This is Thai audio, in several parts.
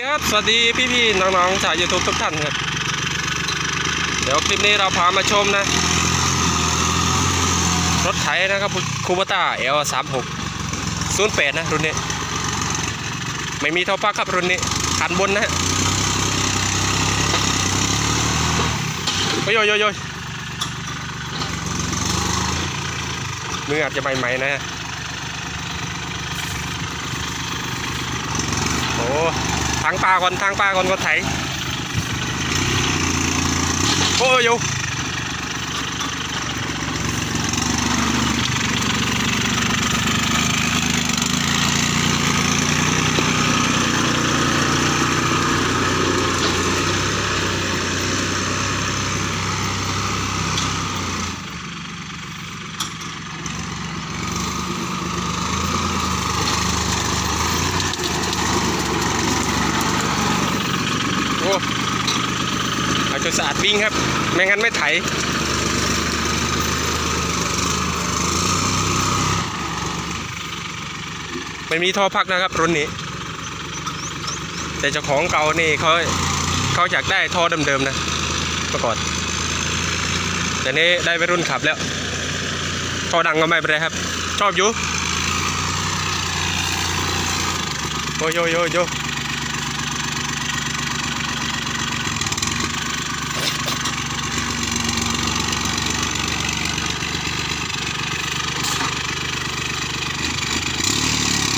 ดีครับ สวัสดีพี่ๆน้องๆจากยูทูบทุกท่านครับ เดี๋ยวคลิปนี้เราพามาชมนะ รถไถนะครับคูบต้า L 3 6 0 8นะ รุ่นนี้ ไม่มีท่อปักครับรุ่นนี้คันบนนะฮะโอ้ยโยโยโยมืออาจจะใหม่ๆนะฮะโอ้ทางปลาก่อนท โอ้เอาจนสะอาดวิ่งครับ ไม่งั้นไม่ไถไม่มีท่อพักนะครับรุ่นนี้ แต่เจ้าของเก่านี่เขาเขาอยากได้ท่อเดิมๆนะเมื่อก่อนแต่นี้ได้ไปรุ่นขับแล้วท่อดังก็ไม่เป็นไรครับ ชอบอยู่โยโยโยโย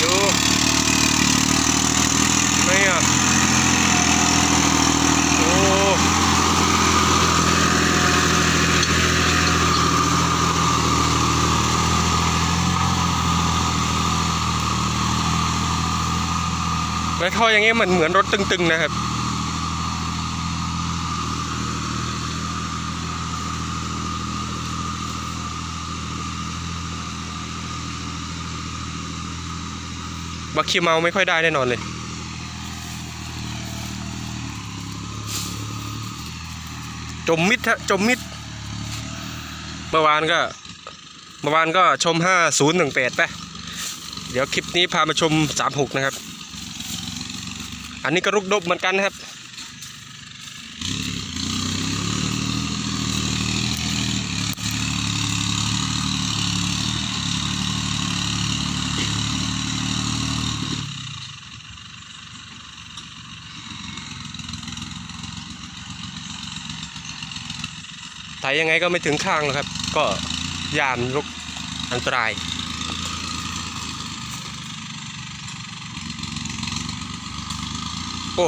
อยู่ไม่อะโอ้แล้วท่ออย่างเงี้ยมันเหมือนรถตึงๆนะครับ บักคิวเมาไม่ค่อยได้แน่นอนเลย จมมิดฮะจมมิดเมื่อวานก็เมื่อวานก็ชม 5018ไปเดี๋ยวคลิปนี้พามาชม 36 นะครับ อันนี้ก็รุกดบเหมือนกันนะครับ ไถยังไงก็ไม่ถึงข้างหรอกครับ ก็ยานลุกอันตรายโอ้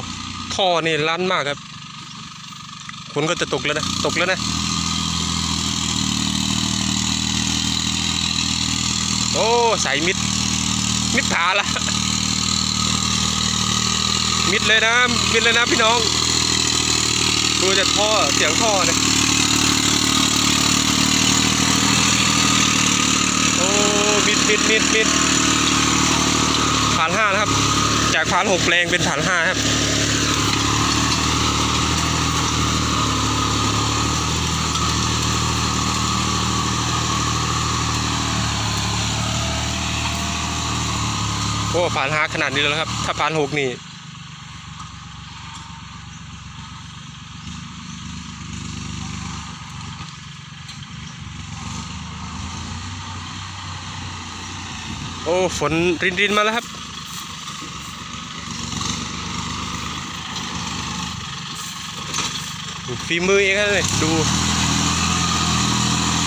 ท่อนี่ลั่นมากครับคุณก็จะตกแล้วนะตกแล้วนะโอ้ใส่มิด มิดผาละมิดเลยนะมิดเลยนะพี่น้องดูจะท่อเสียงท่อเนี่ย โอ้ิดมิดมิดผ่านห้านะครับ จากผ่านหกแปลงเป็นผ่านห้าครับโอ้ผ่านห้าขนาดนี้แล้วครับ ถ้าผ่านหกนี่ โอ้ฝนรินรินมาแล้วครับ ฝีมือเองนะเลยดู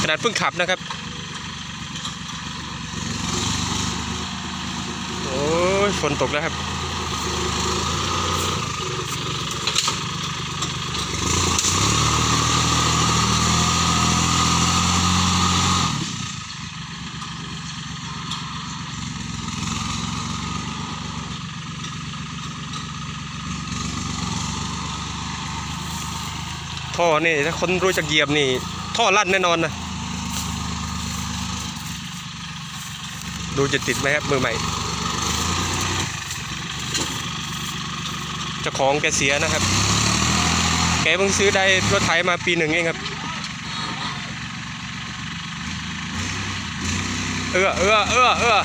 ขนาดเพิ่งขับนะครับ โอ้ยฝนตกแล้วครับ ท่อนี่ถ้าคนรู้จักเหยียบนี่ ท่อลั่นแน่นอนนะ ดูจะติดไหมครับมือใหม่เจ้าของแกเสียนะครับ แกเพิ่งซื้อได้รถไถมาปีหนึ่งเองครับ เออเออเออเออ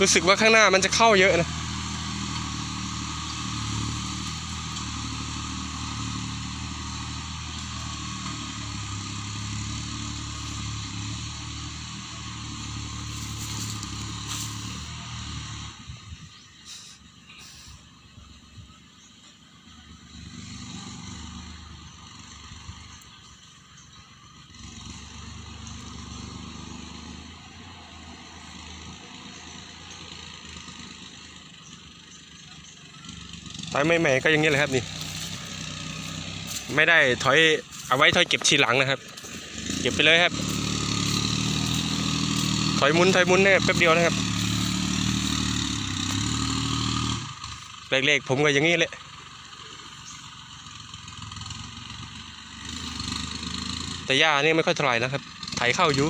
รู้สึกว่าข้างหน้ามันจะเข้าเยอะนะ ถอยใหม่ๆก็อย่างนี้แหละครับนี่ ไม่ได้ถอยเอาไว้ถอยเก็บทีหลังนะครับ เก็บไปเลยครับ ถอยมุนถอยมุนเนี่ยแป๊บเดียวนะครับเล็กๆผมก็อย่างนี้แหละแต่หญ้านี่ไม่ค่อยเท่าไหร่นะครับ ไถเข้าอยู่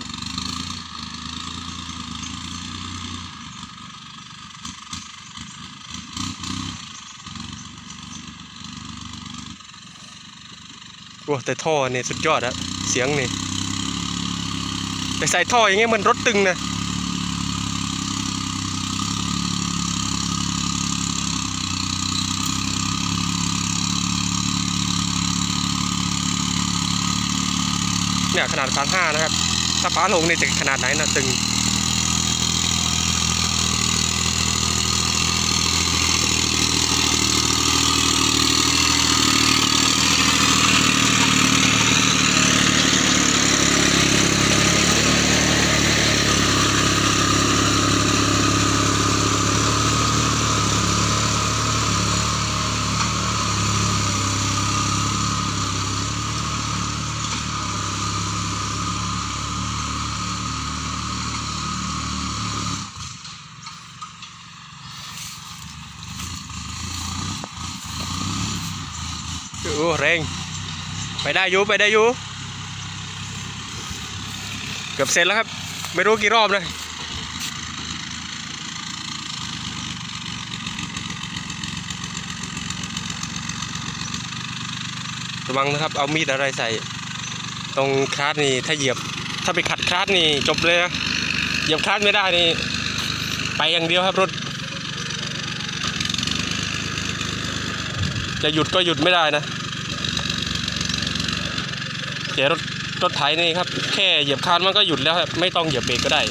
โอ้แต่ท่อเนี่ยสุดยอดอะเสียงนี่แต่ใส่ท่ออย่างเงี้ยมันรถตึงนะเนี่ยขนาดปานห้านะครับ ถ้าป้าลงเนี่ยจะขนาดไหนนะตึง โอ้แรงไปได้อยู่ไปได้อยู่ เกือบเสร็จแล้วครับ ไม่รู้กี่รอบนะระวังนะครับ เอามีดอะไรใส่ ตรงคลาสนี่ถ้าเหยียบ ถ้าไปขัดคลาสนี่จบเลยนะเหยียบคลาสไม่ได้นี่ ไปอย่างเดียวครับรถ จะหยุดก็หยุดไม่ได้นะ แต่รถรถไถนี่ครับ แค่เหยียบคานมันก็หยุดแล้วครับไม่ต้องเหยียบเบรกก็ได้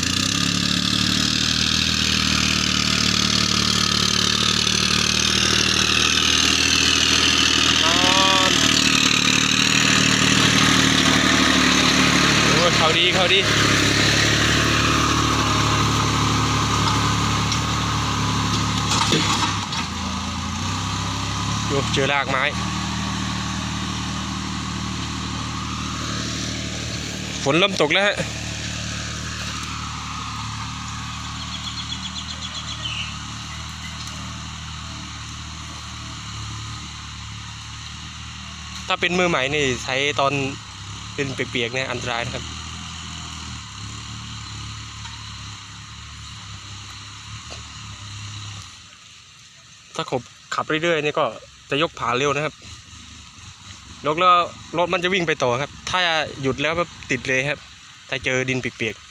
โอ้เขาดีเขาดีโอ้เจอรากไม้ ฝนเริ่มตกแล้วฮะถ้าเป็นมือใหม่นี่ใช้ตอนเป็นเปียกๆเนี่ยอันตรายนะครับถ้าขบขับเรื่อยๆนี่ก็จะยกผาเร็วนะครับ ลกแล้วรถมันจะวิ่งไปต่อครับ ถ้าหยุดแล้วแบบติดเลยครับ ถ้าเจอดินเปียกๆ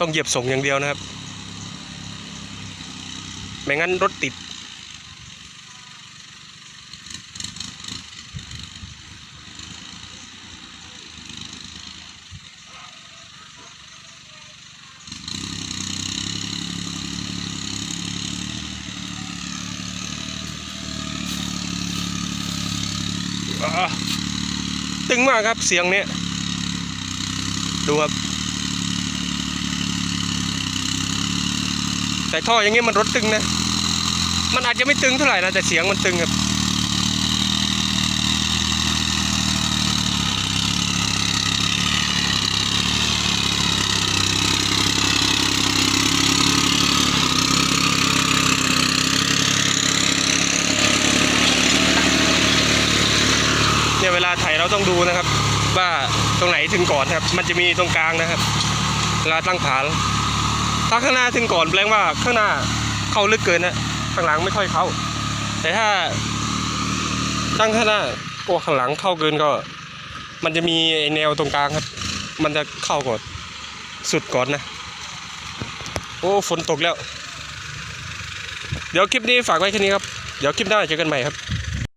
ต้องเหยียบส่งอย่างเดียวนะครับ ไม่งั้นรถติด ตึงมากครับเสียงเนี้ยดูครับ แต่ท่ออย่างเงี้ยมันรถตึงนะ มันอาจจะไม่ตึงเท่าไหร่นะแต่เสียงมันตึงครับ เนี่ยเวลาถ่ายเราต้อง ดูนะครับ ว่าตรงไหนถึงก่อนครับ มันจะมีตรงกลางนะครับเวลาตั้งผาถ้าข้างหน้าถึงก่อนแปลว่าข้างหน้าเข้าลึกเกินนะข้างหลังไม่ค่อยเข้า แต่ถ้าตั้งข้างหน้าโอ้ข้างหลังเข้าเกินก็ มันจะมีแนวตรงกลางครับ มันจะเข้าก่อนสุดก่อนนะ โอ้ฝนตกแล้ว เดี๋ยวคลิปนี้ฝากไว้แค่นี้ครับ เดี๋ยวคลิปหน้าเจอกันใหม่ครับ